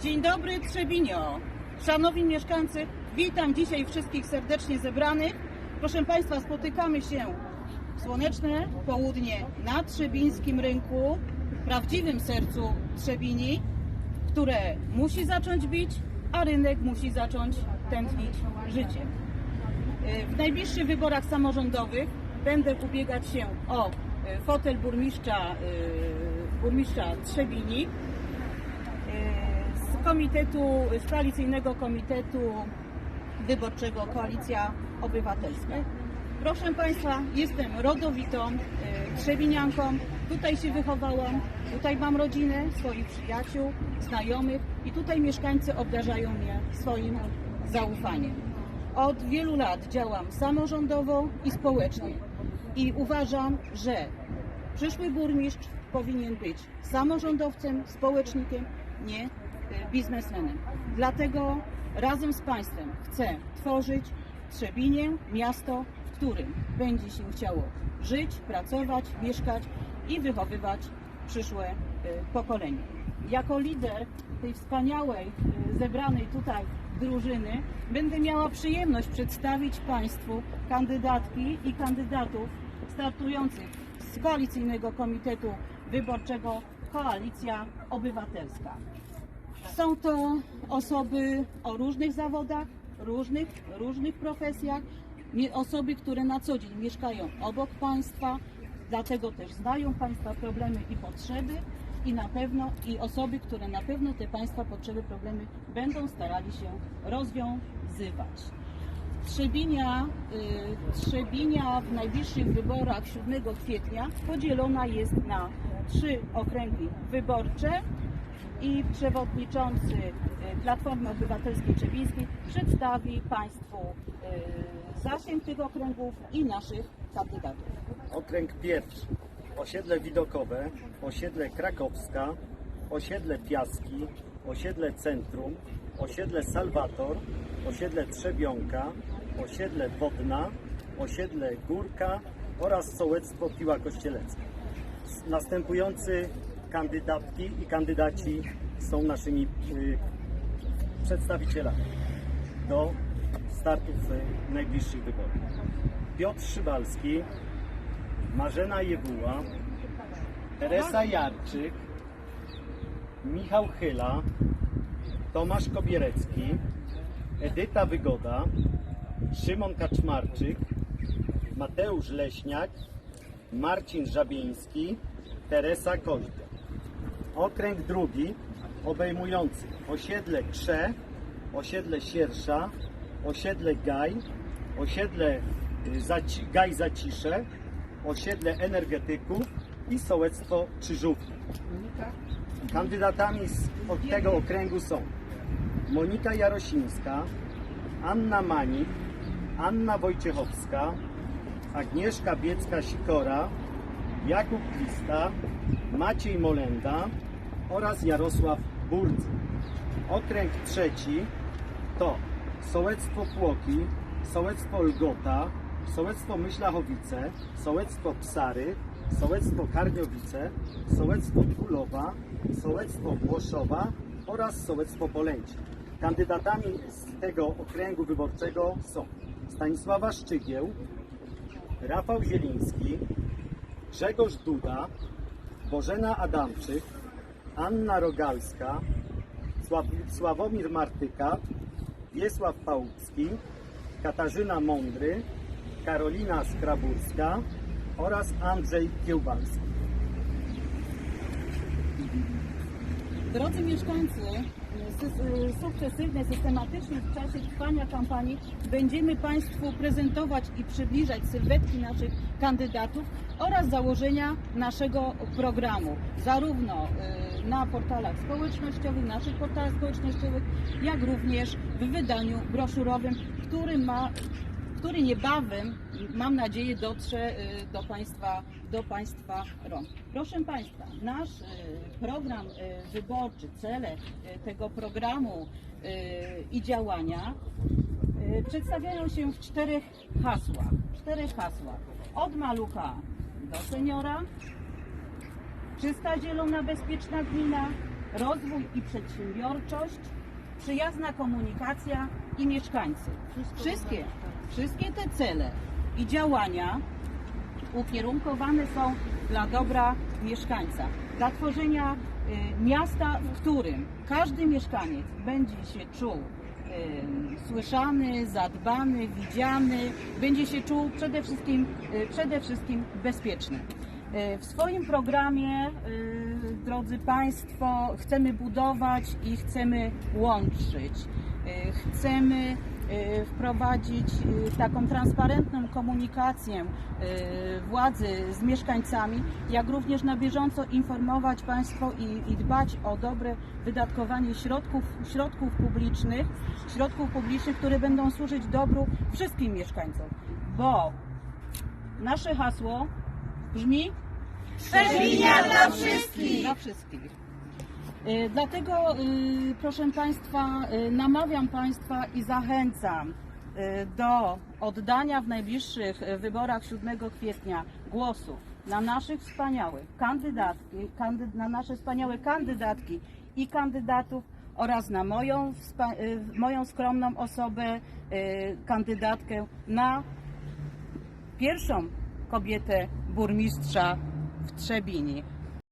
Dzień dobry Trzebinio. Szanowni mieszkańcy, witam dzisiaj wszystkich serdecznie zebranych. Proszę Państwa, spotykamy się w słoneczne południe na Trzebińskim Rynku, w prawdziwym sercu Trzebini, które musi zacząć bić, a rynek musi zacząć tętnić życiem. W najbliższych wyborach samorządowych będę ubiegać się o e, fotel burmistrza, e, burmistrza Trzebini e, komitetu, z koalicyjnego komitetu wyborczego Koalicja Obywatelska. Proszę Państwa, jestem rodowitą e, trzebinianką, tutaj się wychowałam, tutaj mam rodzinę, swoich przyjaciół, znajomych i tutaj mieszkańcy obdarzają mnie swoim zaufaniem. Od wielu lat działam samorządowo i społecznie i uważam, że przyszły burmistrz powinien być samorządowcem, społecznikiem, nie y, biznesmenem. Dlatego razem z Państwem chcę tworzyć Trzebinie, miasto, w którym będzie się chciało żyć, pracować, mieszkać i wychowywać przyszłe y, pokolenie. Jako lider tej wspaniałej, y, zebranej tutaj drużyny będę miała przyjemność przedstawić Państwu kandydatki i kandydatów startujących z Koalicyjnego Komitetu Wyborczego Koalicja Obywatelska. Są to osoby o różnych zawodach, różnych, różnych profesjach, osoby, które na co dzień mieszkają obok Państwa, dlatego też znają Państwa problemy i potrzeby i na pewno i osoby, które na pewno te Państwa potrzeby, problemy będą starali się rozwiązywać. Trzebinia, y, Trzebinia w najbliższych wyborach 7 kwietnia podzielona jest na trzy okręgi wyborcze i przewodniczący y, Platformy Obywatelskiej Trzebińskiej przedstawi Państwu y, zasięg tych okręgów i naszych kandydatów. Okręg pierwszy. Osiedle Widokowe, osiedle Krakowska, osiedle Piaski, osiedle Centrum, osiedle Salwator, osiedle Trzebionka, osiedle Wodna, osiedle Górka oraz sołectwo Piła Kościelecka. Następujący kandydatki i kandydaci są naszymi y, przedstawicielami do startu w najbliższych wyborach. Piotr Szybalski, Marzena Jebuła, Teresa Jarczyk, Michał Chyla, Tomasz Kobierecki, Edyta Wygoda, Szymon Kaczmarczyk, Mateusz Leśniak, Marcin Żabieński, Teresa Koźda. Okręg drugi obejmujący osiedle Krze, osiedle Siersza, osiedle Gaj, osiedle y, Zaci- Gaj Zacisze, osiedle energetyków i sołectwo Czyżówki. Kandydatami z od tego okręgu są Monika Jarosińska, Anna Manik, Anna Wojciechowska, Agnieszka Biecka-Sikora, Jakub Lista, Maciej Molenda oraz Jarosław Burdzy. Okręg trzeci to Sołectwo Płoki, Sołectwo Lgota, Sołectwo Myślachowice, Sołectwo Psary, Sołectwo Karniowice, Sołectwo Kulowa, Sołectwo Włoszowa oraz Sołectwo Polęcie. Kandydatami z tego okręgu wyborczego są Stanisława Szczygieł, Rafał Zieliński, Grzegorz Duda, Bożena Adamczyk, Anna Rogalska, Sław- Sławomir Martyka, Wiesław Pałupski, Katarzyna Mądry, Karolina Skraburska oraz Andrzej Kiełbalski. Drodzy mieszkańcy, sy- sukcesywnie, systematycznie w czasie trwania kampanii będziemy Państwu prezentować i przybliżać sylwetki naszych kandydatów oraz założenia naszego programu, zarówno y, na portalach społecznościowych, naszych portalach społecznościowych, jak również w wydaniu broszurowym, który ma który niebawem, mam nadzieję, dotrze y, do Państwa, do Państwa rąk. Proszę Państwa, nasz y, program y, wyborczy, cele tego programu i działania przedstawiają się w czterech hasłach. Czterech hasłach. Od malucha do seniora, czysta, zielona, bezpieczna gmina, rozwój i przedsiębiorczość, przyjazna komunikacja i mieszkańcy. Wszystkie, wszystkie te cele i działania ukierunkowane są dla dobra mieszkańca, dla tworzenia y, miasta, w którym każdy mieszkaniec będzie się czuł y, słyszany, zadbany, widziany, będzie się czuł przede wszystkim, y, przede wszystkim bezpieczny. W swoim programie, drodzy Państwo, chcemy budować i chcemy łączyć. Y, Chcemy y, wprowadzić y, taką transparentną komunikację władzy z mieszkańcami, jak również na bieżąco informować Państwo i, i dbać o dobre wydatkowanie środków, środków publicznych, środków publicznych, które będą służyć dobru wszystkim mieszkańcom, bo nasze hasło brzmi Trzebinia dla wszystkich! Dla wszystkich. Y, Dlatego, y, proszę Państwa, y, namawiam Państwa i zachęcam do oddania w najbliższych wyborach 7 kwietnia głosów na naszych wspaniałych kandydatki, kandy, na nasze wspaniałe kandydatki i kandydatów oraz na moją, moją skromną osobę, kandydatkę na pierwszą kobietę burmistrza w Trzebini.